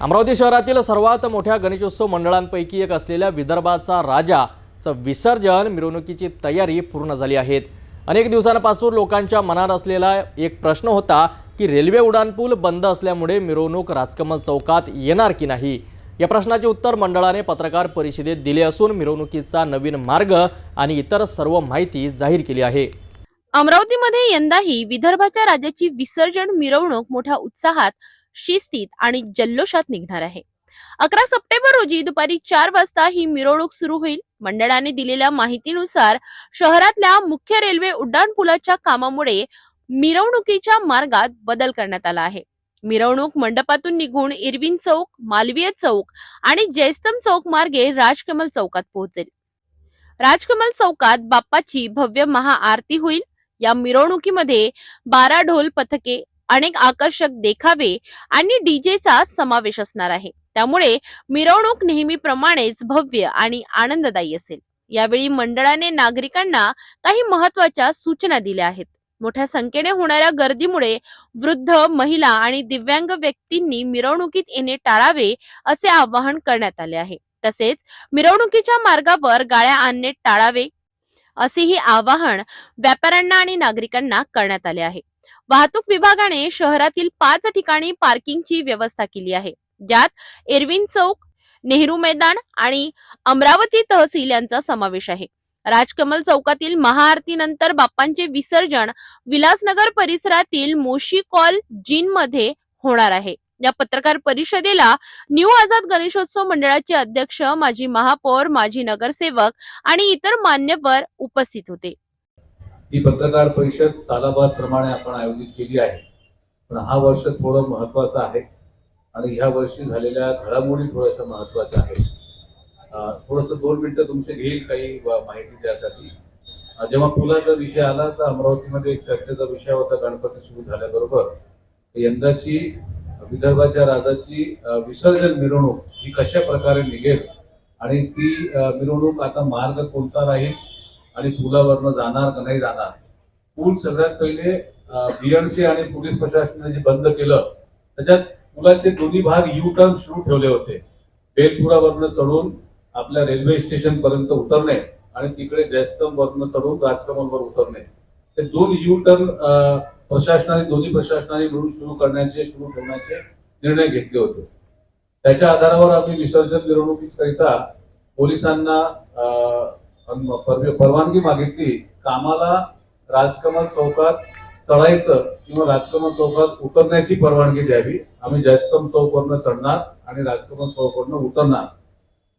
अमरावती शहरातील सर्वात मोठ्या गणेशोत्सव मंडळांपैकी एक असलेल्या विदर्भाचा राजाचं विसर्जन मिरवणुकीची तयारी पूर्ण झाली आहे. अनेक दिवसांपासून लोकांच्या मनात असलेला एक प्रश्न होता की रेल्वे उड्डाणपूल बंद असल्यामुळे मिरवणूक राजकमल चौकात येणार की नाही? या प्रश्नाचे उत्तर मंडळाने पत्रकार परिषदेत दिले असून मिरवणुकीचा नवीन मार्ग आणि इतर सर्व माहिती जाहीर केली आहे. अमरावतीमध्ये यंदाही विदर्भाच्या राजाची विसर्जन मिरवणूक मोठ्या उत्साहात शिस्तीत आणि जल्लोषात निघणार आहे. अकरा सप्टेंबर रोजी दुपारी चार वाजता ही मिरवणूक सुरू होईल. मंडळाने दिलेल्या माहितीनुसार शहरातल्या मुख्य रेल्वे उड्डाणपुलाच्या कामामुळे मिरवणुकीच्या मार्गात बदल करण्यात आला आहे. मिरवणूक मंडपातून निघून इरविन चौक मालवीय चौक आणि जयस्तम चौक मार्गे राजकमल चौकात पोहोचेल. राजकमल चौकात बाप्पाची भव्य महाआरती होईल. या मिरवणुकीमध्ये बारा ढोल पथके अनेक आकर्षक देखावे आणि डीजेचा समावेश असणार आहे. त्यामुळे मिरवणूक नेहमीप्रमाणेच भव्य आणि आनंददायी असेल. यावेळी मंडळाने नागरिकांना काही महत्त्वाच्या सूचना दिल्या आहेत. मोठ्या संख्येने होणाऱ्या गर्दीमुळे वृद्ध महिला आणि दिव्यांग व्यक्तींनी मिरवणुकीत येणे टाळावे असे आवाहन करण्यात आले आहे. तसेच मिरवणुकीच्या मार्गावर गाळ्या आणणे टाळावे असेही आवाहन व्यापाऱ्यांना आणि नागरिकांना करण्यात आले आहे. वाहतूक विभागाने शहरातील पाच ठिकाणी पार्किंगची व्यवस्था केली आहे. ज्यात एरविन चौक नेहरू मैदान आणि अमरावती तहसील यांचा समावेश आहे. राजकमल चौकातील महाआरतीनंतर बाप्पांचे विसर्जन विलासनगर परिसरातील मोशी कॉल जिनमध्ये होणार आहे. या पत्रकार परिषदेला न्यू आझाद गणेशोत्सव मंडळाचे अध्यक्ष माजी महापौर माजी नगरसेवक आणि इतर मान्यवर उपस्थित होते. ही पत्रकार परिषद सालाबाद प्रमाणे आपण आयोजित केली आहे. पण हा वर्ष थोडं महत्वाचं आहे आणि ह्या वर्षी झालेल्या घडामोडी थोड्याशा महत्त्वाच्या आहेत थोडंसं दोन मिनटं तुमचे घेईल काही माहिती द्यासाठी जेव्हा पुलाचा विषय आला तर अमरावतीमध्ये एक चर्चेचा विषय होता गणपती सुरू झाल्याबरोबर. यंदाची विदर्भाच्या राजाची विसर्जन मिरवणूक ही कशा प्रकारे निघेल आणि ती मिरवणूक आता मार्ग कोणता राहील आणि पुलावरनं जाणार का नाही जाणार पूल सगळ्यात पहिले बीएमसी आणि पोलीस प्रशासनाने जे बंद केलं त्याच्यात पुलाचे दोन्ही भाग यू टर्न सुरू ठेवले होते. बेलपुरावरनं चढून आपल्या रेल्वे स्टेशन पर्यंत उतरणे आणि तिकडे जयस्तंभ वरनं चढून राजकमलवर उतरणे. ते दोन यू टर्न प्रशासनाने दोन्ही प्रशासनाने मिळून सुरू करण्याचे सुरू ठेवण्याचे निर्णय घेतले होते. त्याच्या आधारावर आम्ही विसर्जन मिरवणुकीकरिता पोलिसांना परवानगी मागितली. कामाला राजकमल चौकात चढायचं किंवा राजकमल चौकात उतरण्याची परवानगी द्यावी. आम्ही जयस्तम चौकवरनं चढणार आणि राजकमल चौकवरनं उतरणार.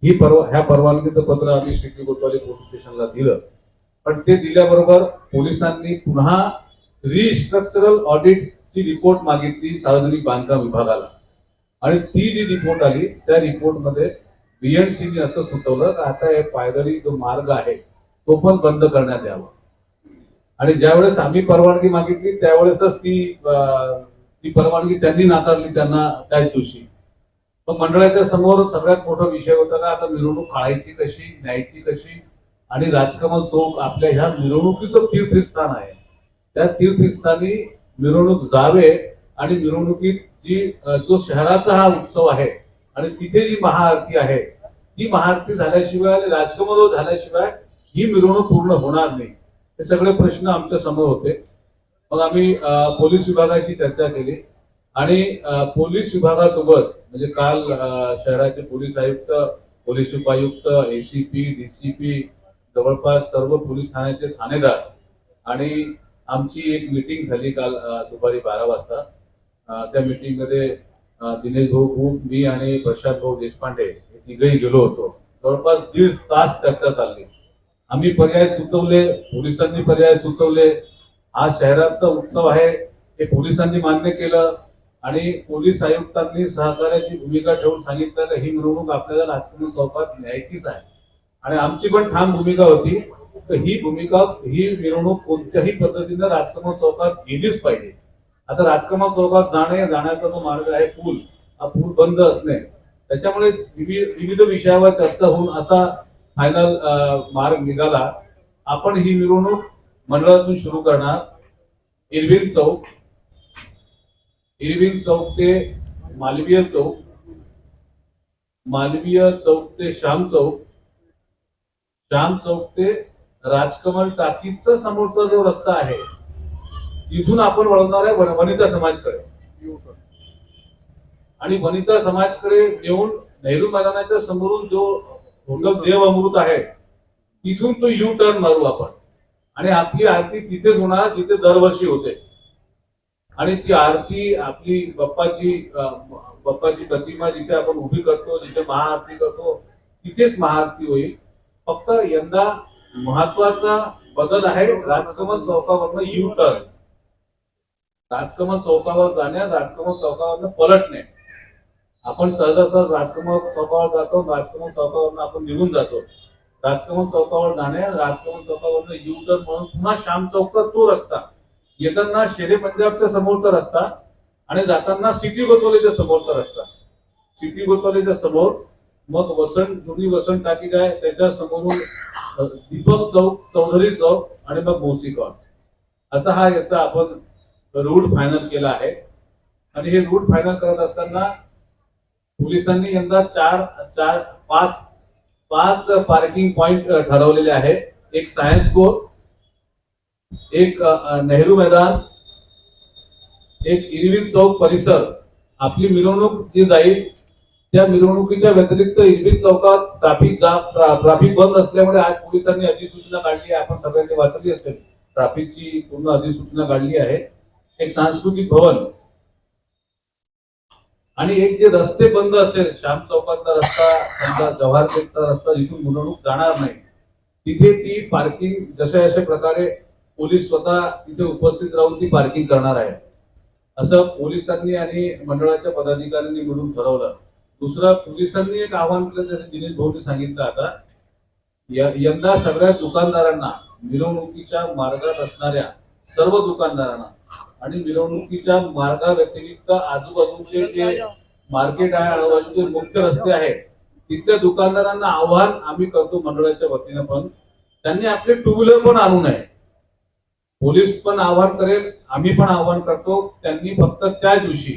ही परवा ह्या परवानगीचं पत्र आम्ही श्री कोतवाली पोलीस स्टेशनला दिलं. पण ते दिल्याबरोबर पोलिसांनी पुन्हा रिस्ट्रक्चरल ऑडिटची रिपोर्ट मागितली सार्वजनिक बांधकाम विभागाला. आणि ती जी रिपोर्ट आली त्या रिपोर्टमध्ये बीएनसीने असं सुचवलं की आता हे पायदळी जो मार्ग आहे तो पण बंद करण्यात यावा. आणि ज्यावेळेस आम्ही परवानगी मागितली त्यावेळेसच ती ती परवानगी त्यांनी नाकारली त्यांना त्याच दिवशी. मग मंडळाच्या समोर सगळ्यात मोठा विषय होता का आता मिरवणूक काढायची कशी न्यायची कशी आणि राजकमल चौक आपल्या ह्या मिरवणुकीचं तीर्थस्थान आहे. त्या तीर्थस्थानी मिरवणूक जावे आणि मिरवणुकीत जी जो शहराचा हा उत्सव आहे आणि तिथे जी महाआरती आहे ती महाआरती झाल्याशिवाय आणि राजकमधो झाल्याशिवाय ही मिरवणूक पूर्ण होणार नाही. हे सगळे प्रश्न आमच्यासमोर होते. मग आम्ही पोलीस विभागाशी चर्चा केली आणि पोलीस विभागासोबत म्हणजे काल शहराचे पोलीस आयुक्त पोलीस उपायुक्त एसीपी डीसीपी जवळपास सर्व पोलीस ठाण्याचे ठाणेदार आणि आमची एक मीटिंग झाली काल दुपारी बारा वाजता. त्या मीटिंगमध्ये दिनेश भाऊ खूप मी आणि प्रशांत भाऊ देशपांडे हे तिघही गेलो होतो. जवळपास दीड तास चर्चा चालली. आम्ही पर्याय सुचवले पोलिसांनी पर्याय सुचवले. हा शहराचा उत्सव आहे हे पोलिसांनी मान्य केलं आणि पोलीस आयुक्तांनी सहकार्याची भूमिका ठेवून सांगितलं की ही मिरवणूक आपल्याला राजकीय चौकात न्यायचीच आहे. आणि आमची पण ठाम भूमिका होती. तर ही भूमिका ही मिरवणूक कोणत्याही पद्धतीनं राजकमल चौकात गेलीच पाहिजे. आता राजकमल चौकात जाणे जाण्याचा जो मार्ग आहे पूल हा पूल बंद असणे त्याच्यामुळे विविध विविध विषयावर चर्चा होऊन असा फायनल मार्ग निघाला. आपण ही मिरवणूक मंडळातून सुरू करणार. इरविन चौक इरविन चौक ते मालवीय चौक मालवीय चौक ते श्याम चौक श्याम चौक ते राजकमल टाकीचा समोरचा जो रस्ता आहे तिथून आपण वळवणार आहे वनिता समाजकडे. आणि वनिता समाजकडे येऊन नेहरू मैदानाच्या समोरून जो देव अमृत आहे तिथून तो यू टर्न मारू आपण. आणि आपली आरती तिथेच होणार जिथे दरवर्षी होते. आणि ती आरती आपली बाप्पाची बाप्पाची प्रतिमा जिथे आपण उभी करतो जिथे महाआरती करतो तिथेच महाआरती होईल. फक्त यंदा महत्त्वाचा बदल आहे राजकमल चौकावरनं यू टर्न राजकमल चौकावर जाणे राजकमल चौकावरनं पलटणे आपण सहजासहज राजकमल चौकावर जातो राजकमल चौकावरनं आपण निघून जातो. राजकमल चौकावर जाणे राजकमल चौकावरनं यू टर्न म्हणून पुन्हा श्याम चौकचा तो रस्ता येताना शेरे पंजाबच्या समोरचा रस्ता आणि जाताना सिटी गोतवलीच्या समोरचा रस्ता सिटी गोतवलीच्या समोर मग वसंत जुनी वसंत टाकी काय त्याच्या समोरून दीपक चौक चौधरी चौक आणि मग मोसी मोसीकॉन असा हा याचा आपण रूट फायनल केला आहे. आणि हे रूट फायनल करत असताना पोलिसांनी यंदा चार चार पाच पाच पार्किंग पॉइंट ठरवलेले आहे. एक सायन्स कोर एक नेहरू मैदान एक इरविन चौक परिसर. आपली मिरवणूक जी जाईल त्या मिरवणुकीच्या व्यतिरिक्त इरविन चौकात ट्रॅफिक जाम ट्राफिक बंद असल्यामुळे आज पोलिसांनी अधिसूचना काढली आहे. आपण सगळ्यांनी वाचली असेल. ट्राफिकची पूर्ण अधिसूचना काढली आहे. एक सांस्कृतिक भवन. आणि एक जे रस्ते बंद असेल श्याम चौकातला रस्ता समजा जव्हार पेठचा रस्ता जिथून गुंतवणूक जाणार नाही तिथे ती पार्किंग जशा अशा प्रकारे पोलीस स्वतः तिथे उपस्थित राहून ती पार्किंग करणार आहे. असं पोलिसांनी आणि मंडळाच्या पदाधिकाऱ्यांनी मिळून ठरवलं. दुसरं पोलिसांनी एक आव्हान केलं जसं दिनेश भाऊनी सांगितलं आता. यंदा सगळ्या दुकानदारांना मिरवणुकीच्या मार्गात असणाऱ्या सर्व दुकानदारांना आणि मिरवणुकीच्या मार्गाव्यतिरिक्त आजूबाजूचे जे मार्केट आहे आजूबाजूचे मुख्य रस्ते आहेत तिथल्या दुकानदारांना आव्हान आम्ही करतो मंडळाच्या वतीनं पण. त्यांनी आपले टू व्हीलर पण आणू नये. पोलीस पण आव्हान करेल आम्ही पण आव्हान करतो. त्यांनी फक्त त्या दिवशी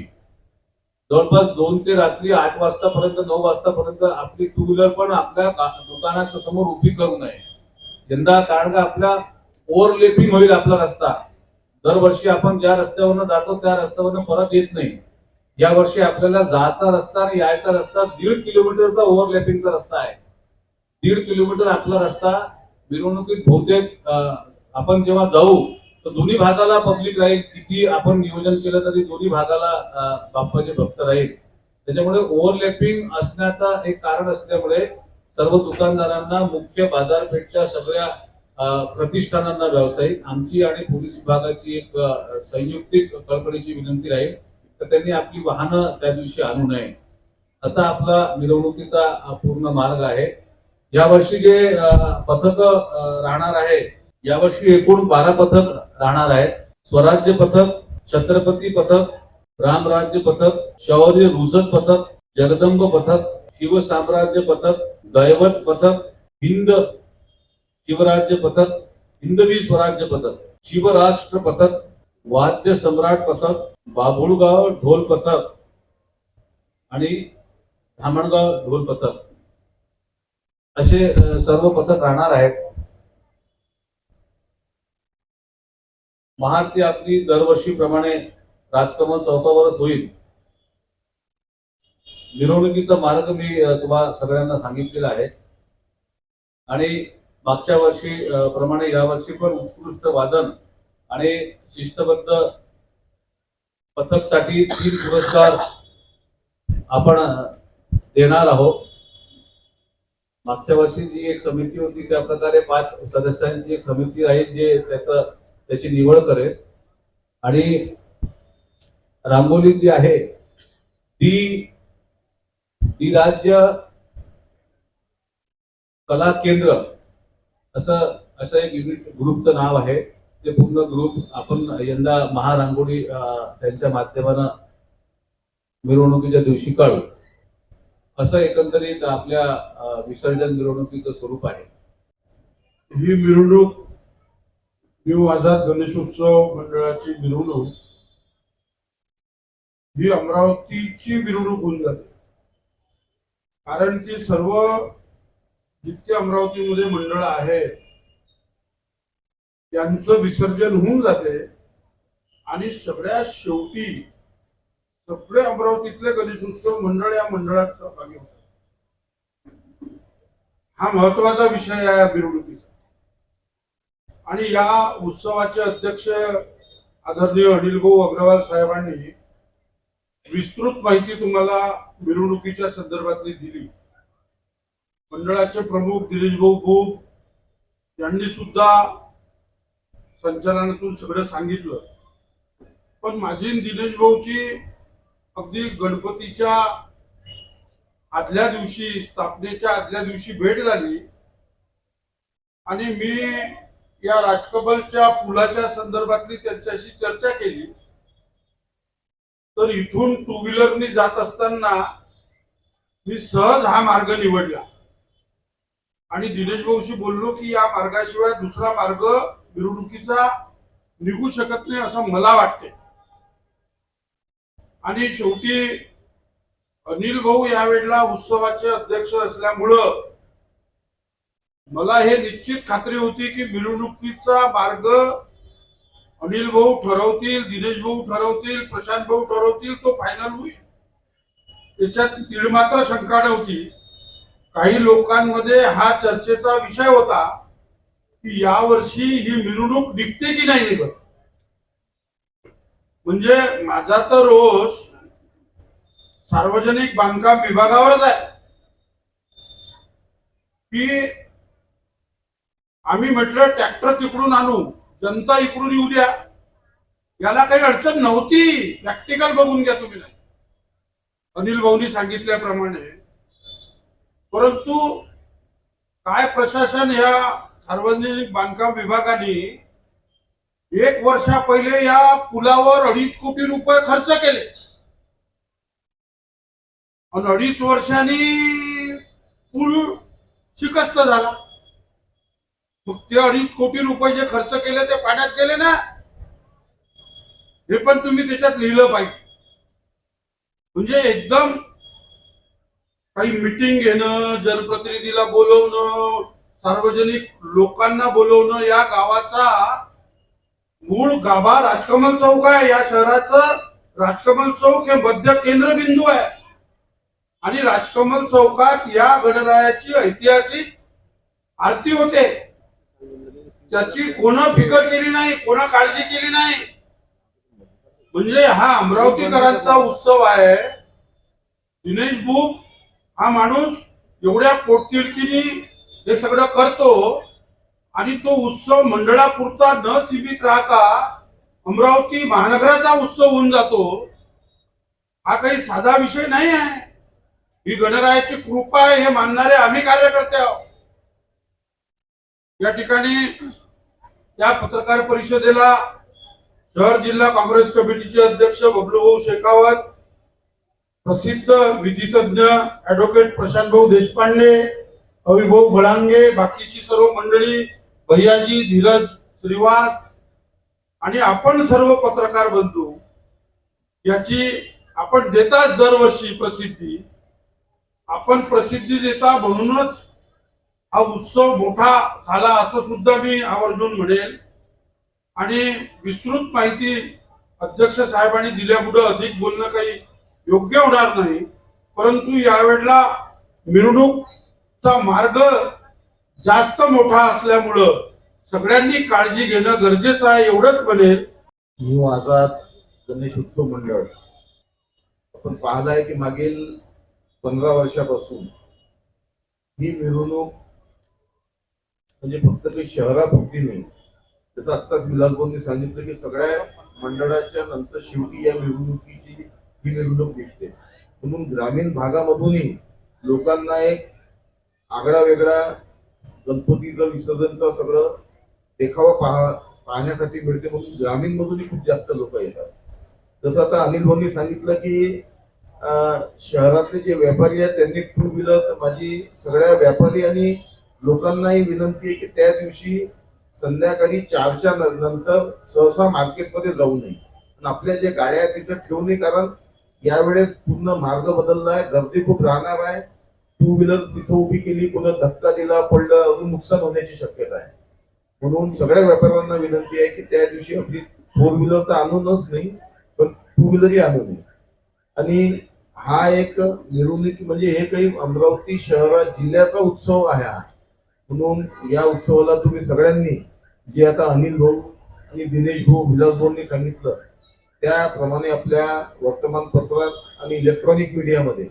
जवळपास दोन ते रात्री आठ वाजतापर्यंत नऊ वाजतापर्यंत आपली टू व्हीलर पण आपल्या दुकानाच्या समोर उभी करू नये. यंदा कारण का आपला ओव्हरलेपिंग होईल आपला रस्ता. दरवर्षी आपण ज्या रस्त्यावरनं जातो त्या रस्त्यावरनं परत येत नाही. या वर्षी आपल्याला जायचा रस्ता आणि यायचा रस्ता दीड किलोमीटरचा ओव्हरलॅपिंगचा रस्ता आहे. दीड किलोमीटर आपला रस्ता मिरवणुकीत बहुतेक आपण जेव्हा जाऊ तर दोन्ही भागाला पब्लिक राहील. किती आपण नियोजन केलं तरी दोन्ही भागाला बाप्पाचे भक्त राहील. त्याच्यामुळे ओव्हरलॅपिंग असण्याचा एक कारण असल्यामुळे सर्व दुकानदारांना मुख्य बाजारपेठच्या सगळ्या प्रतिष्ठानांना व्यावसायिक आमची आणि पोलीस विभागाची एक संयुक्तिक कळकळीची विनंती राहील तर त्यांनी आपली वाहनं त्या दिवशी आणू नये. असा आपला मिरवणुकीचा पूर्ण मार्ग आहे. यावर्षी जे पथक राहणार आहे यावर्षी एकूण बारा पथक राहणार आहेत. स्वराज्य पथक छत्रपती पथक रामराज्य पथक शौर्य रुजत पथक जगदंब पथक शिवसाम्राज्य पथक दैवत पथक हिंद शिवराज्य पथक हिंदवी स्वराज्य पथक शिवराष्ट्र पथक वाद्य सम्राट पथक बाभुळगाव ढोल पथक आणि धामणगाव ढोल पथक. असे सर्व पथक राहणार आहेत. महाआरती आपली दरवर्षीप्रमाणे राजकमल चौकावरच होईल. मिरवणुकीचा मार्ग मी तुम्हाला सगळ्यांना सांगितलेला आहे. आणि मागच्या वर्षी प्रमाणे प्रमाणे यावर्षी पण उत्कृष्ट वादन आणि शिस्तबद्ध पथकसाठी तीन पुरस्कार आपण देणार आहोत. मागच्या वर्षी जी एक समिती होती त्या प्रकारे पाच सदस्यांची एक समिती राहील जे त्याचं त्याची निवड करेल. आणि रांगोली जी आहे ती ती राज्य कला केंद्र असं असं एक युनिट ग्रुपचं नाव आहे. ते पूर्ण ग्रुप आपण यंदा महारांगोळी त्यांच्या माध्यमानं मिरवणुकीच्या दिवशी काढू. असं एकंदरीत आपल्या विसर्जन मिरवणुकीचं स्वरूप आहे. ही मिरवणूक न्यू आझाद गणेशोत्सव मंडळाची मिरवणूक ही अमरावतीची मिरवणूक होऊन जाते. कारण की सर्व जितके अमरावतीमध्ये मंडळ आहे त्यांचं विसर्जन होऊन जाते. आणि सगळ्यात शेवटी सगळे अमरावतीतले गणेशोत्सव मंडळ या मंडळात सहभागी होतात. हा महत्त्वाचा विषय आहे या मिरवणुकीचा. आणि या उत्सवाचे अध्यक्ष आदरणीय अनिल भाऊ अग्रवाल साहेबांनी विस्तृत माहिती तुम्हाला मिरवणुकीच्या संदर्भातली दिली. मंडळाचे प्रमुख दिनेश भाऊ भूप यांनी सुद्धा संचालनातून सगळं सांगितलं. पण माझी दिनेश भाऊची अगदी गणपतीच्या आदल्या दिवशी स्थापनेच्या आदल्या दिवशी भेट झाली. आणि मी या राजकबलच्या पुलाच्या संदर्भातली त्यांच्याशी चर्चा केली. तर इथून टू व्हीलरनी जात असताना मी सहज हा मार्ग निवडला. आणि दिनेश भाऊशी बोललो की या मार्गाशिवाय दुसरा मार्ग मिरवणुकीचा निघू शकत नाही असं मला वाटते आणि शेवटी अनिल भाऊ यावेळेला उत्सवाचे अध्यक्ष असल्यामुळं मला हे निश्चित खात्री होती की मिरवणुकीचा मार्ग अनिल भाऊ ठरवतील दिनेश भाऊ ठरवतील प्रशांत भाऊ ठरवतील तो फायनल होईल. त्याच्यात तिळमात्र शंका नव्हती. काही लोकांमध्ये हा चर्चेचा विषय होता की यावर्षी ही मिरवणूक निघते की नाही निघत? म्हणजे माझा तर रोष सार्वजनिक बांधकाम विभागावरच आहे. की आम्ही म्हटलं ट्रॅक्टर तिकडून आणू जनता इकडून येऊ द्या. याला काही अडचण नव्हती. प्रॅक्टिकल बघून घ्या तुम्ही नाही. अनिल भाऊनी सांगितल्याप्रमाणे परंतु काय प्रशासन ह्या सार्वजनिक बांधकाम विभागाने एक वर्षा पहिले या पुलावर अडीच कोटी रुपये खर्च केले. आणि अडीच वर्षांनी पूल शिकस्त झाला. मग ते अडीच कोटी रुपये जे खर्च केले ते पाण्यात गेले ना? हे पण तुम्ही त्याच्यात लिहिलं पाहिजे. म्हणजे एकदम काही मिटिंग घेणं जनप्रतिनिधीला बोलवणं सार्वजनिक लोकांना बोलवणं या गावाचा मूळ गाभा राजकमल चौक आहे. या शहराचं राजकमल चौक हे मध्य केंद्रबिंदू आहे. आणि राजकमल चौकात या गणरायाची ऐतिहासिक आरती होते. त्याची कोणा फिकर केली नाही कोणा काळजी केली नाही. म्हणजे हा अमरावतीकरांचा उत्सव आहे. दिनेश बुक हा माणूस एवढ्या पोटतिडकीने हे सगळं करतो आणि तो उत्सव मंडळापुरता न सीमित राहता अमरावती महानगराचा उत्सव होऊन जातो. हा काही साधा विषय नाही आहे. ही गणरायाची कृपा आहे हे मानणारे आम्ही कार्यकर्ते आहोत. या ठिकाणी त्या पत्रकार परिषदेला शहर जिल्हा काँग्रेस कमिटीचे अध्यक्ष बबलूभाऊ शेखावत प्रसिद्ध विधितज्ञ ऍडव्होकेट प्रशांत भाऊ देशपांडे अविभाऊ बळांगे बाकीची सर्व मंडळी भैयाजी धीरज श्रीवास आणि आपण सर्व पत्रकार बंधू याची आपण देताच दरवर्षी प्रसिद्धी. आपण प्रसिद्धी देता म्हणूनच हा उत्सव मोठा झाला असं सुद्धा मी आवर्जून म्हणेल आणि विस्तृत माहिती अध्यक्ष साहेबांनी दिल्यामुळं अधिक बोलणं काही योग्य होणार नाही. परंतु यावेळेला मिरवणूकचा मार्ग जास्त मोठा असल्यामुळं सगळ्यांनी काळजी घेणं गरजेचं आहे एवढंच बनेल. न्यू आझाद गणेश उत्सव मंडळ. आपण पाहत आहे की मागील पंधरा वर्षापासून ही मिरवणूक म्हणजे फक्त काही शहरापुरती नाही. जसं आत्ताच विलासभाऊंनी सांगितलं की सगळ्या मंडळाच्या नंतर शेवटी या मिरवणुकीची ही निवडणूक निघते. म्हणून ग्रामीण भागामधूनही लोकांना एक आगळा वेगळा गणपतीचं विसर्जनचं सगळं देखावा पाहा पाहण्यासाठी मिळते म्हणून ग्रामीण मधूनही खूप जास्त लोक येतात. जसं आता अनिल भाऊंनी सांगितलं की शहरातले जे व्यापारी आहेत त्यांनी टू व्हीलर माझी सगळ्या व्यापारी आणि लोकांनाही विनंती आहे की त्या दिवशी संध्याकाळी चारच्या नंतर सहसा मार्केटमध्ये जाऊ नये. आणि आपल्या जे गाड्या आहेत तिथं ठेवू नये कारण यावेळेस पूर्ण मार्ग बदलला आहे गर्दी खूप राहणार आहे. टू व्हीलर तिथं उभी केली कोणा धक्का दिला पडलं अजून नुकसान होण्याची शक्यता आहे. म्हणून सगळ्या व्यापाऱ्यांना विनंती आहे की त्या दिवशी आपली फोर व्हीलर तर आणूनच नाही पण टू व्हीलरही आणू नये. आणि हा एक मिरवणूक म्हणजे हे काही अमरावती शहरात जिल्ह्याचा उत्सव आहे हा. म्हणून या उत्सवाला तुम्ही सगळ्यांनी जे आता अनिल भाऊ आणि दिनेश भाऊ विलास भाऊंनी सांगितलं त्याप्रमाणे आपल्या वर्तमानपत्रात आणि इलेक्ट्रॉनिक मीडियामध्ये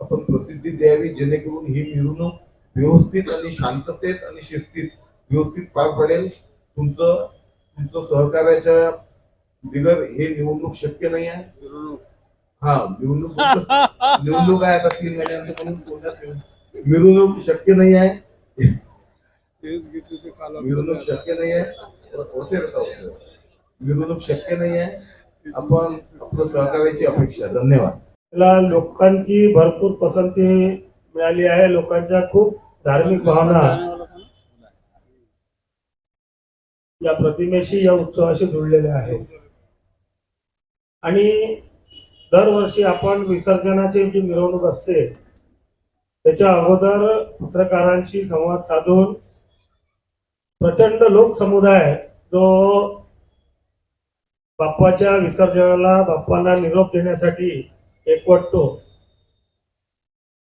आपण प्रसिद्धी द्यावी जेणेकरून ही मिरवणूक व्यवस्थित आणि शांततेत आणि शिस्तीत व्यवस्थित पार पडेल. तुमचं तुमचं सहकार्याच्या बिगर हे निवडणूक शक्य नाही आहे. हा निवडणूक निवडणूक आहे आता तीन महिन्यानंतर मिरवणूक शक्य नाही आहे. मिरवणूक शक्य नाही आहे. होते. मिरवणूक शक्य नाही आहे. आपण आपलं सहकार्याची अपेक्षा. धन्यवाद. त्याला लोकांची भरपूर पसंती मिळाली आहे. लोकांच्या खूप धार्मिक भावना या प्रतिमेशी या उत्सवाशी जुळलेल्या आहेत. आणि दरवर्षी आपण विसर्जनाची जी मिरवणूक असते त्याच्या अगोदर पत्रकारांशी संवाद साधून प्रचंड लोकसमुदाय जो बाप्पाच्या विसर्जनाला बाप्पांना निरोप देण्यासाठी एकवटतो.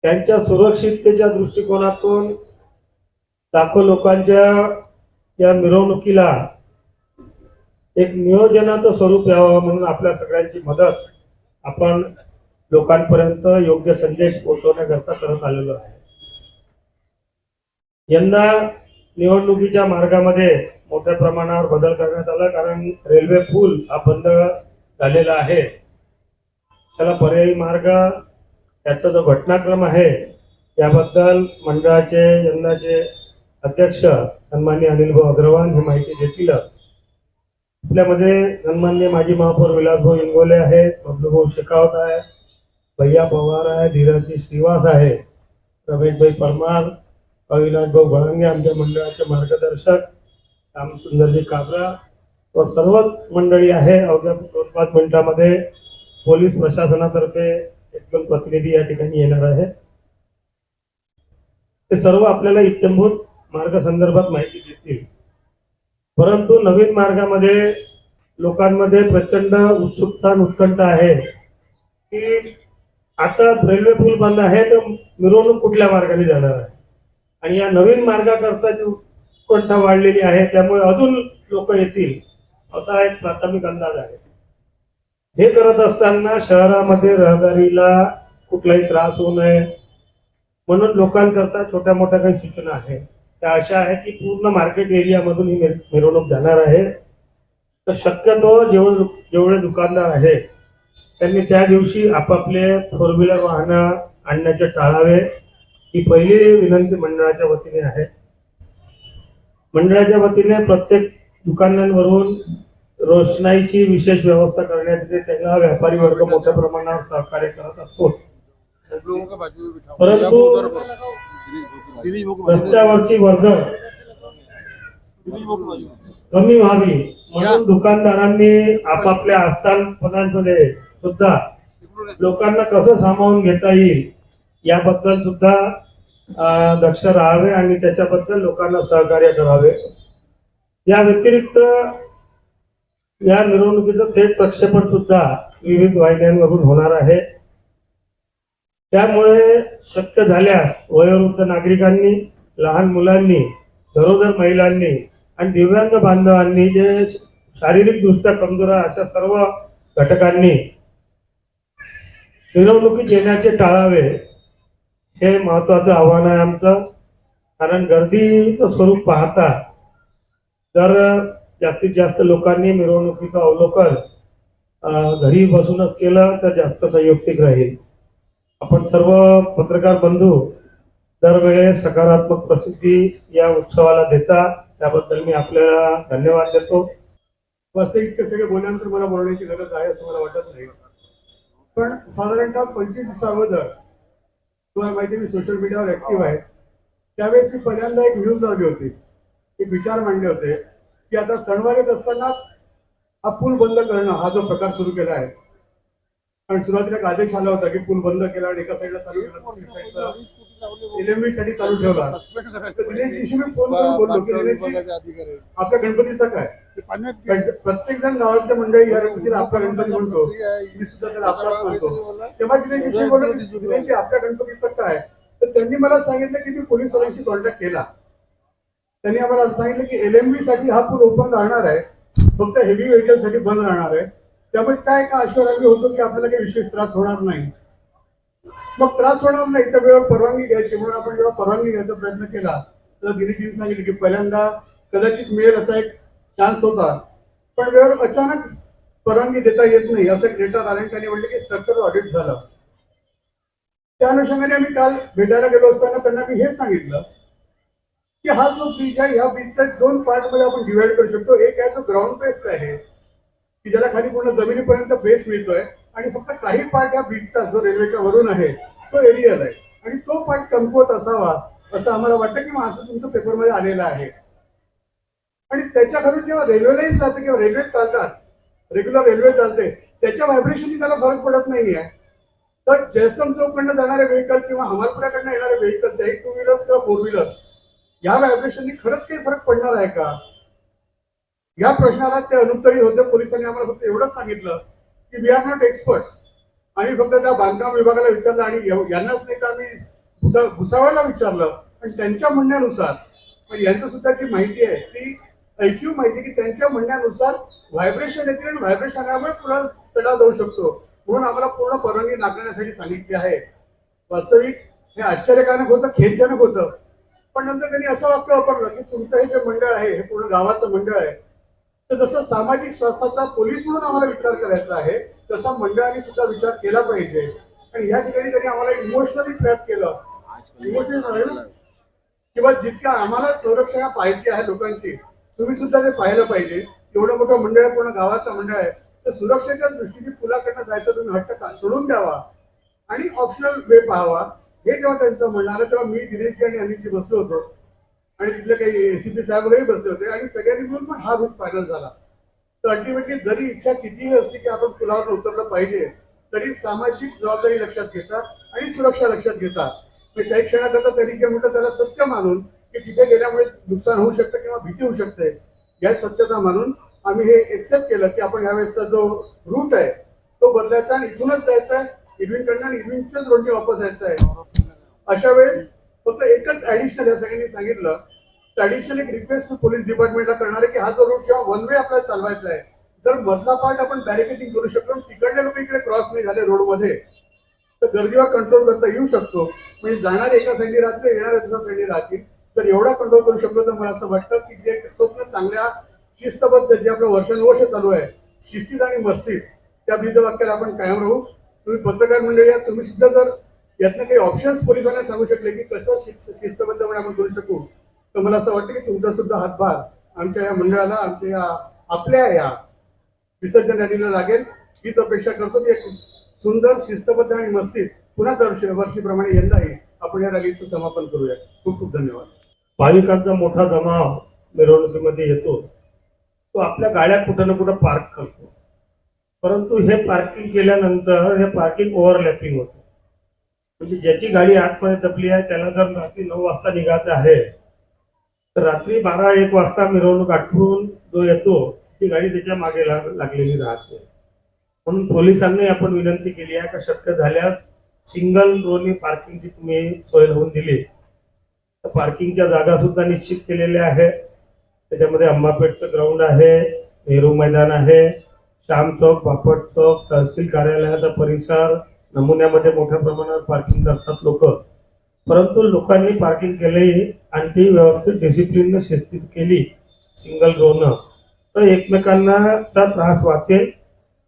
त्यांच्या सुरक्षिततेच्या दृष्टिकोनातून लाखो लोकांच्या या मिरवणुकीला एक नियोजनाचं स्वरूप यावं म्हणून आपल्या सगळ्यांची मदत आपण लोकांपर्यंत योग्य संदेश पोहोचवण्याकरता करत आलेलो आहे. यंदा निवडणुकीच्या मार्गामध्ये मोठ्या प्रमाणावर बदल करण्यात आला कारण रेल्वे पूल हा बंद झालेला आहे. त्याला पर्यायी मार्ग त्याचा जो घटनाक्रम आहे त्याबद्दल मंडळाचे यंदाचे अध्यक्ष सन्मान्य अनिलभाऊ अग्रवाल हे माहिती देतीलच. आपल्यामध्ये सन्मान्य माजी महापौर विलासभाऊ इंगोले आहेत बबलूभाऊ शेखावत आहे भैया पवार आहे धीरजी श्रीवास आहे रमेशभाई परमार अविनाशभाऊ भळंगे आमच्या मंडळाचे मार्गदर्शक रामसुंदरजी काबरा व सर्वच मंडळी आहे. अवघ्या दोन पाच मिनिटामध्ये पोलीस प्रशासनातर्फे एक दोन प्रतिनिधी या ठिकाणी येणार आहे. ते सर्व आपल्याला इत्यंभूत मार्ग संदर्भात माहिती देतील. परंतु नवीन मार्गामध्ये लोकांमध्ये प्रचंड उत्सुकता उत्कंठ आहे की आता रेल्वे पूल बंद आहे तर मिरवणूक कुठल्या मार्गाने जाणार आहे? आणि या नवीन मार्गाकरता जी उत्कंठा वाढलेली आहे त्यामुळे अजून लोक येतील असा एक प्राथमिक अंदाज आहे. हे करत असताना शहरामध्ये रहदारीला कुठलाही त्रास होऊ नये. म्हणून लोकांकरता छोट्या मोठ्या काही सूचना आहेत. त्या अशा आहेत की पूर्ण मार्केट एरियामधून ही मिर- मिरवणूक जाणार आहे. तर शक्यतो जेवढे जेवढे दुकानदार आहेत त्यांनी त्या दिवशी आपापले फोर व्हीलर वाहनं आणण्याचे टाळावे. ही पहिली विनंती मंडळाच्या वतीने आहे. मंडळाच्या वतीने प्रत्येक दुकानांवरून रोषणाईची विशेष व्यवस्था करण्याचे त्याला व्यापारी वर्ग मोठ्या प्रमाणावर सहकार्य करत असतोच. परंतु रस्त्यावरची वर्दळ कमी व्हावी म्हणून दुकानदारांनी आपापल्या आस्थानपणांमध्ये सुद्धा लोकांना कसं सामावून घेता येईल याबद्दल सुद्धा दक्ष राहावे आणि त्याच्याबद्दल लोकांना सहकार्य करावे. या व्यतिरिक्त या मिरवणुकीचं थेट प्रक्षेपण सुद्धा विविध वाहिन्यांवरून होणार आहे. त्यामुळे शक्य झाल्यास वयोवृद्ध नागरिकांनी लहान मुलांनी गरोदर महिलांनी आणि दिव्यांग बांधवांनी जे शारीरिकदृष्ट्या कमजोर आहे अशा सर्व घटकांनी मिरवणुकीत येण्याचे टाळावे. हे महत्वाचं आव्हान आहे आमचं. कारण गर्दीचं स्वरूप पाहता जर जास्तीत जास्त लोकांनी मिरवणुकीचं अवलोकन घरी बसूनच केलं तर जास्त संयुक्तिक राहील. आपण सर्व पत्रकार बंधू दरवेळेस सकारात्मक प्रसिद्धी या उत्सवाला देता त्याबद्दल मी आपल्याला धन्यवाद देतो. वास्तविक सगळे बोलल्यानंतर मला बोलण्याची गरज आहे असं मला वाटत नाही. पण साधारणतः पंचवीस दिवसा अगोदर तुम्हाला माहिती मी सोशल मीडियावर ऍक्टिव्ह आहे. त्यावेळेस मी पहिल्यांदा एक न्यूज लावली होती. एक विचार मांडले होते की आता सणवार येत असतानाच हा पूल बंद करणं हा जो प्रकार सुरू केला आहे. आणि सुरुवातीला एक आदेश आला होता की पूल बंद केला आणि एका साईडला चालू केला दुसऱ्या साईडचा एलएमव्ही साठी चालू ठेवला दिनेश मी फोन करून बोललो की दिनेशजी आपल्या गणपतीचा काय? प्रत्येक जण गावातल्या मंडळी या गणपतीला आपला गणपती म्हणतो. मी सुद्धा त्याला आपलाच म्हणतो. तेव्हा दिनेश जीशी बोललो की दिनेशजी आपल्या गणपतीचं काय? तर त्यांनी मला सांगितलं की मी पोलीसवाल्यांशी कॉन्टॅक्ट केला. त्यांनी आम्हाला असं सांगितलं की एलएमव्ही साठी हा पूल ओपन राहणार आहे. फक्त हेवी व्हेकलसाठी बंद राहणार आहे. त्यामुळे काय का आश्चर्य होतो की आपल्याला काही विशेष त्रास होणार नाही. मग त्रास होणार नाही. त्या वेळेवर परवानगी घ्यायची म्हणून आपण जेव्हा परवानगी घ्यायचा प्रयत्न केला तर दिलीपजींनी सांगितलं की पहिल्यांदा कदाचित मिळेल असा एक चान्स होता. पण वेळेवर अचानक परवानगी देता येत नाही. असं एक लेटर आलं आणि त्यांनी म्हटलं की स्ट्रक्चर ऑडिट झालं. त्या अनुषंगाने आम्ही काल भेटायला गेलो असताना त्यांना मी हे सांगितलं की हा जो ब्रिज आहे ह्या ब्रिजचा दोन पार्टमध्ये आपण डिवाइड करू शकतो. एक आहे जो ग्राउंड बेस्ड आहे की ज्याला खाली पूर्ण जमिनीपर्यंत बेस मिळतोय आणि फक्त काही पार्ट या ब्रिजचा जो रेल्वेच्या वरून आहे तो एरियल आहे. आणि तो पार्ट कमकुवत असावा असं आम्हाला वाटतं की मग असं तुमचं पेपरमध्ये आलेलं आहे. आणि त्याच्या जेव्हा रेल्वे लाईन चालते किंवा रेल्वे चालतात रेग्युलर रेल्वे चालते त्याच्या व्हायब्रेशननी त्याला फरक पडत नाहीये. तर जयस्तम चौकडनं जाणारे व्हेकल किंवा हमालपुराकडनं येणारे व्हेकल ते टू व्हीलर्स किंवा फोर व्हीलर्स या व्हायब्रेशननी खरंच काही फरक पडणार आहे का? या प्रश्नाला ते अनुत्तरी होते पोलिसांनी आम्हाला फक्त एवढंच सांगितलं. की वी आर नॉट एक्सपर्ट्स आम्ही फक्त त्या बांधकाम विभागाला विचारलं आणि यांनाच नाही तर आम्ही भुसावळला विचारलं. आणि त्यांच्या म्हणण्यानुसार पण यांचं सुद्धा जी माहिती आहे ती ऐक्यू माहिती की त्यांच्या म्हणण्यानुसार व्हायब्रेशन येतील आणि व्हायब्रेशन आल्यामुळे पुन्हा तडा जाऊ शकतो. म्हणून आम्हाला पूर्ण परवानगी नाकारण्यासाठी सांगितली आहे. वास्तविक हे आश्चर्यकारक होतं खेदजनक होतं. पण नंतर त्यांनी असं वाक्य वापरलं की तुमचं हे जे मंडळ आहे हे पूर्ण गावाचं मंडळ आहे. जसं सामाजिक स्वास्थ्याचा पोलीस म्हणून आम्हाला विचार करायचा आहे तसा मंडळाने सुद्धा विचार केला पाहिजे. आणि या ठिकाणी त्यांनी आम्हाला इमोशनली ट्रॅप केलं. इमोशनली किंवा जितक्या आम्हाला संरक्षण पाहिजे आहे लोकांची तुम्ही सुद्धा ते पाहिलं पाहिजे. एवढं मोठं मंडळ आहे पूर्ण गावाचं मंडळ आहे. तर सुरक्षेच्या दृष्टीने पुलाकडनं जायचं तुम्ही हट्ट का सोडून द्यावा. आणि ऑप्शनल वे पाहावा. हे जेव्हा त्यांचं म्हणणं आलं तेव्हा मी दिनेशजी आणि अनिलजी बसलो होतो. आणि तिथले काही एसीपी साहेब वगैरे बसले होते आणि सगळ्यांनी मिळून मग हा रूट फायनल झाला. तर अल्टिमेटली जरी इच्छा कितीही असली की आपण पुलावर उतरलं पाहिजे तरी सामाजिक जबाबदारी लक्षात घेतात आणि सुरक्षा लक्षात घेतात. त्या काही क्षणाकरता त्यांनी जे म्हटलं त्याला सत्य मानून की तिथे गेल्यामुळे नुकसान होऊ शकतं किंवा भीती होऊ शकते यात सत्यता मानून आम्ही हे एक्सेप्ट केलं की आपण यावेळेसचा जो रूट आहे तो बदलायचा आणि इथूनच जायचा आहे. इरविनकडनं आणि इरविनच्याच रोडने वापस यायचा आहे. अशा वेळेस फक्त एकच ऍडिशनल या सगळ्यांनी सांगितलं. तर एक रिक्वेस्ट पोलीस डिपार्टमेंटला करणार आहे की हा जो रूट किंवा वन वे आपल्याला चालवायचा आहे. जर मधला पार्ट आपण बॅरिकेटिंग करू शकतो तिकडले लोक इकडे क्रॉस नाही झाले रोडमध्ये तर गर्दीवर कंट्रोल करता येऊ शकतो. म्हणजे जाणारे एका साईडने राहतील येणाऱ्या दुसऱ्या साईडने राहतील तर एवढा कंट्रोल करू शकतो तर मला असं वाटतं की जे स्वप्न चांगल्या शिस्तबद्ध जे आपलं वर्षानुवर्ष चालू आहे शिस्तीत आणि मस्तीत त्या ब्रीदवाक्याला आपण कायम राहू. तुम्ही पत्रकार मंडळी या तुम्ही सुद्धा जर यातनं काही ऑप्शन्स पोलिसांना सांगू शकले की कसं शिस्त शिस्तबद्धपणे आपण करू शकू. तर मला असं वाटतं की तुमचा सुद्धा हातभार आमच्या या मंडळाला आमच्या या आपल्या या विसर्जन रॅलीला लागेल. हीच अपेक्षा करतो की एक सुंदर शिस्तबद्ध आणि मस्तीत पुन्हा दर वर्षीप्रमाणे यंदाही आपण या रॅलीचं समापन करूया. खूप खूप धन्यवाद. भाविकांचा मोठा जमाव मिरवणुकीमध्ये येतो. तो आपल्या गाड्या कुठं ना कुठं पार्क करतो. परंतु हे पार्किंग केल्यानंतर हे पार्किंग ओव्हरलॅपिंग होतं. म्हणजे ज्याची गाडी आतमध्ये दबली आहे त्याला जर रात्री नऊ वाजता निघायचं आहे तर रात्री बारा एक वाजता मिरवणूक आठवून जो येतो ती गाडी त्याच्यामागे लाग- लागलेली राहते. म्हणून पोलिसांनी आपण विनंती केली आहे का शक्य झाल्यास सिंगल रोनी पार्किंगची तुम्ही सोय लावून दिली. तर पार्किंगच्या जागा सुद्धा निश्चित केलेल्या आहे त्याच्यामध्ये अंबापेठचं ग्राउंड आहे नेहरू मैदान आहे श्याम चौक बापट चौक तहसील कार्यालयाचा परिसर नमुन्यामध्ये मोठ्या प्रमाणावर पार्किंग करतात लोक. परंतु लोकांनी पार्किंग केली आणि ती व्यवस्थित डिसिप्लिननं शिस्तीत केली. सिंगल रोनं तर एकमेकांनाचा त्रास वाचेल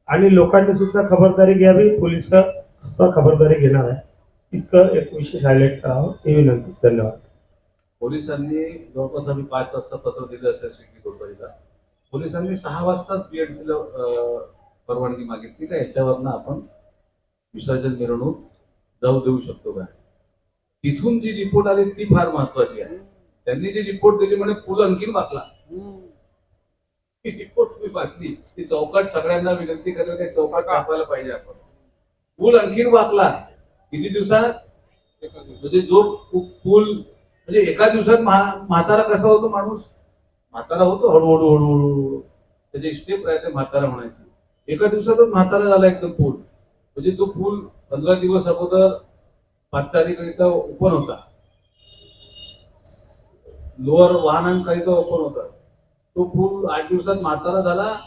आणि लोकांनी सुद्धा खबरदारी घ्यावी. पोलीस सुद्धा खबरदारी घेणार आहे इतकं एक विशेष हायलाईट करावं. ही विनंती. धन्यवाद. पोलिसांनी जवळपास आम्ही पाच वाजता पत्र दिलं असेल सिटी कोतवालीला पोलिसांनी सहा वाजताच बीएडसीला परवानगी मागितली का? याच्यावरनं आपण विसर्जन मिरवणूक जाऊ देऊ शकतो का? तिथून जी रिपोर्ट आली ती फार महत्वाची आहे. त्यांनी जी रिपोर्ट दिली म्हणे पूल आणखीन वाकला रिपोर्ट तुम्ही वाचली ती चौकाट सगळ्यांना विनंती करेल काही चौकाट छापायला पाहिजे आपण. पूल आणखीन वाकला किती दिवसात? म्हणजे जो पूल म्हणजे एका दिवसात म्हा- म्हातारा कसा होतो माणूस? म्हातारा होतो हळूहळू हळूहळू त्याचे स्टेप राहते म्हातारा होण्याची एका दिवसातच म्हातारा झाला एकदम पूल म्हणजे तो पूल पंधरा दिवस अगोदर पाचारीकरिता ओपन होता. लोअर वाहनांकरिता ओपन होता. तो पूल आठ दिवसात म्हातारा झाला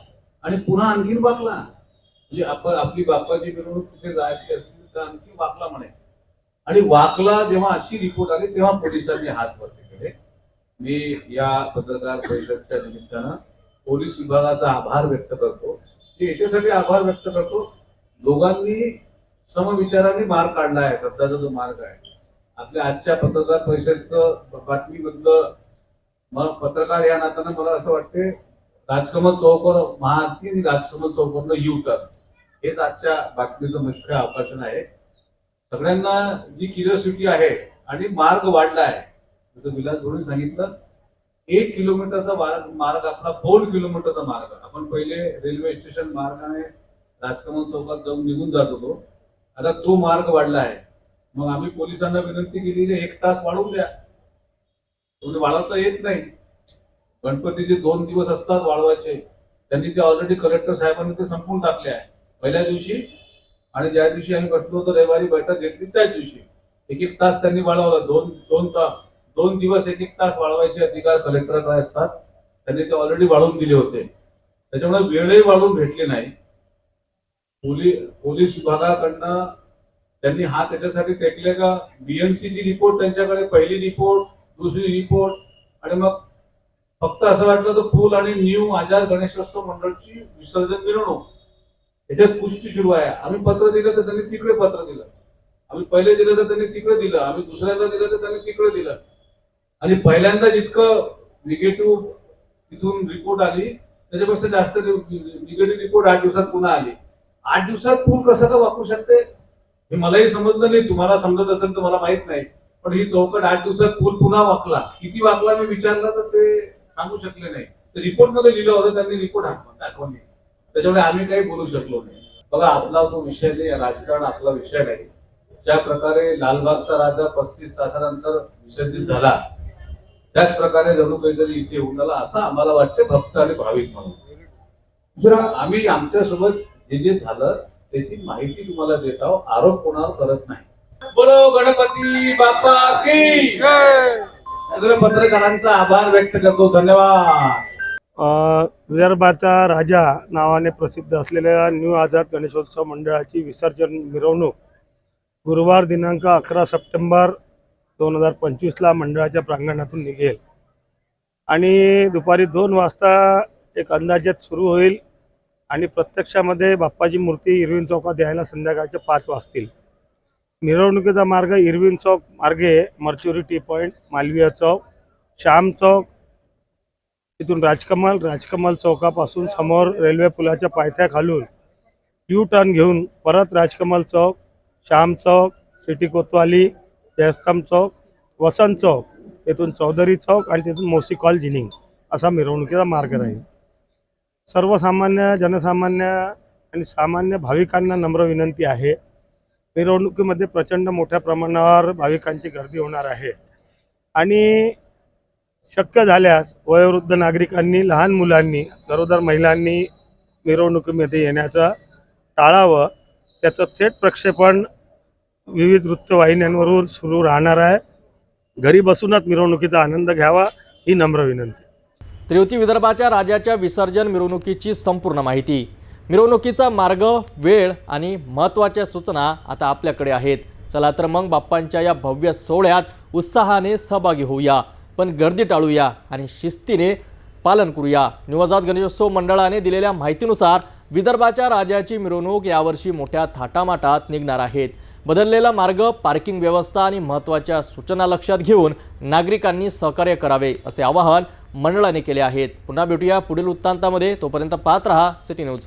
आणि पुन्हा आणखीन बाकला म्हणजे आपण आपली बापाची मिरवणूक कुठे जायची असली तर आणखी वाकला म्हणे. आणि वाकला जेव्हा अशी रिपोर्ट आली तेव्हा पोलिसांनी हात वरती केले. मी या पत्रकार परिषदच्या निमित्तानं पोलीस विभागाचा आभार व्यक्त करतो. की याच्यासाठी आभार व्यक्त करतो. दोघांनी समविचाराने मार्ग काढला आहे सध्याचा जो मार्ग आहे. आपल्या आजच्या पत्रकार परिषदचं बातमीमधलं मग पत्रकार या नात्यानं मला असं वाटते राजकमल चौकवर महाआरती आणि राजकमल चौकवरनं यू टर्न हेच आजच्या बातमीचं मुख्य आकर्षण आहे. सगळ्यांना जी क्युरिओसिटी आहे आणि मार्ग वाढला आहे जसं विलास म्हणून सांगितलं एक किलोमीटरचा मार्ग मार्ग आपला दोन किलोमीटरचा मार्ग. आपण पहिले रेल्वे स्टेशन मार्गाने राजकमल चौकात जाऊन निघून जात होतो. आता तो मार्ग वाढला आहे. मग आम्ही पोलिसांना विनंती केली की एक तास वाढवून द्या. म्हणजे वाढवता येत नाही. गणपतीचे दोन दिवस असतात वाढवायचे. त्यांनी ते ऑलरेडी कलेक्टर साहेबांनी ते संपून टाकले आहे. पहिल्या दिवशी आणि ज्या दिवशी आम्ही बसलो होतो रविवारी बैठक घेतली त्याच दिवशी. एक एक तास त्यांनी वाढवला. दोन दोन तास दोन दिवस एक एक तास वाढवायचे अधिकार कलेक्टरकडे असतात. त्यांनी ते ऑलरेडी वाढवून दिले होते. त्याच्यामुळे वेळही वाढवून भेटले नाही. पोलीस पोलीस विभागाकडनं त्यांनी हा त्याच्यासाठी टेकले का? बीएमसीची ची रिपोर्ट त्यांच्याकडे पहिली रिपोर्ट दुसरी रिपोर्ट आणि मग फक्त असं वाटलं तर फुल आणि न्यू आजार गणेशोत्सव मंडळची विसर्जन मिरवणूक. याच्यात कुस्ती सुरू आहे. आम्ही पत्र दिलं तर त्यांनी तिकडे पत्र दिलं. आम्ही पहिले दिलं तर त्यांनी तिकडे दिलं. आम्ही दुसऱ्यांदा दिलं तर त्यांनी तिकडे दिलं. आणि पहिल्यांदा जितकं निगेटिव्ह तिथून रिपोर्ट आली त्याच्यापेक्षा जास्त निगेटिव्ह रिपोर्ट आठ दिवसात पुन्हा आली. आठ दिवसात पूल कसं का वापरू शकते? हे मलाही समजलं नाही तुम्हाला समजत असेल तर मला माहीत नाही. पण ही चौकट आठ दिवसात पूल पुन्हा वाकला. किती वाकला मी विचारला तर ते सांगू शकले नाही. तर रिपोर्टमध्ये लिहिलं होतं त्यांनी रिपोर्ट दाखवली त्याच्यामुळे आम्ही काही बोलू शकलो नाही. बघा आपला तो विषय नाही राजकारण आपला विषय नाही. ज्या प्रकारे लालबागचा राजा पस्तीस तासानंतर विसर्जित झाला त्याच प्रकारे जणू काहीतरी इथे होऊन आला असं आम्हाला वाटते भक्त आणि भाविक म्हणून. दुसरा आम्ही आमच्यासोबत जे जे झालं त्याची माहिती तुम्हाला देत आहोत आरोप कोणावर करत नाही. बोलो गणपती बाप्पा की? सगळ्या पत्रकारांचा आभार व्यक्त करतो. धन्यवाद. विदर्भाचा राजा नावाने प्रसिद्ध असलेल्या न्यू आझाद गणेशोत्सव मंडळाची विसर्जन मिरवणूक गुरुवार दिनांक अकरा सप्टेंबर दोन हजार पंचवीसला मंडळाच्या प्रांगणातून निघेल. आणि दुपारी दोन वाजता एक अंदाजात सुरू होईल. आणि प्रत्यक्षामध्ये बाप्पाची मूर्ती इरविन चौकात यायला संध्याकाळचे पाच वाजतील. मिरवणुकीचा मार्ग इरविन चौक मार्गे mortuary T point Malviya Chowk Shyam Chowk तिथून राजकमल राजकमल चौकापासून समोर रेल्वे पुलाच्या पायथ्या खालून यू टर्न घेऊन परत राजकमल चौक श्याम चौक सिटी कोतवाली जयस्तंभ चौक वसंत चौक येथून चौधरी चौक आणि तिथून मोसी कॉल जिनिंग असा मिरवणुकीचा मार्ग राहील. सर्वसामान्य जनसामान्य आणि सामान्य भाविकांना नम्र विनंती आहे. मिरवणुकीमध्ये प्रचंड मोठ्या प्रमाणावर भाविकांची गर्दी होणार आहे. आणि शक्य झाल्यास वयोवृद्ध नागरिकांनी लहान मुलांनी गरोदर महिलांनी मिरवणुकीमध्ये येण्याचं टाळावं. त्याचं थेट प्रक्षेपण विविध वृत्तवाहिन्यांवरून सुरू राहणार आहे. घरी बसूनच मिरवणुकीचा आनंद घ्यावा ही नम्र विनंती. त्रिवती विदर्भाच्या राजाच्या विसर्जन मिरवणुकीची संपूर्ण माहिती. मिरवणुकीचा मार्ग वेळ आणि महत्त्वाच्या सूचना आता आपल्याकडे आहेत. चला तर मग बाप्पांच्या या भव्य सोहळ्यात उत्साहाने सहभागी होऊया. पण गर्दी टाळूया आणि शिस्तीने पालन करूया. निवजात गणेशोत्सव मंडळाने दिलेल्या माहितीनुसार विदर्भाच्या राजाची मिरवणूक यावर्षी मोठ्या थाटामाटात निघणार आहेत. बदललेला मार्ग पार्किंग व्यवस्था आणि महत्त्वाच्या सूचना लक्षात घेऊन नागरिकांनी सहकार्य करावे असे आवाहन मंडळाने केले आहेत. पुन्हा भेटूया पुढील वृत्तांतामध्ये. तोपर्यंत पाहत रहा सिटी न्यूज.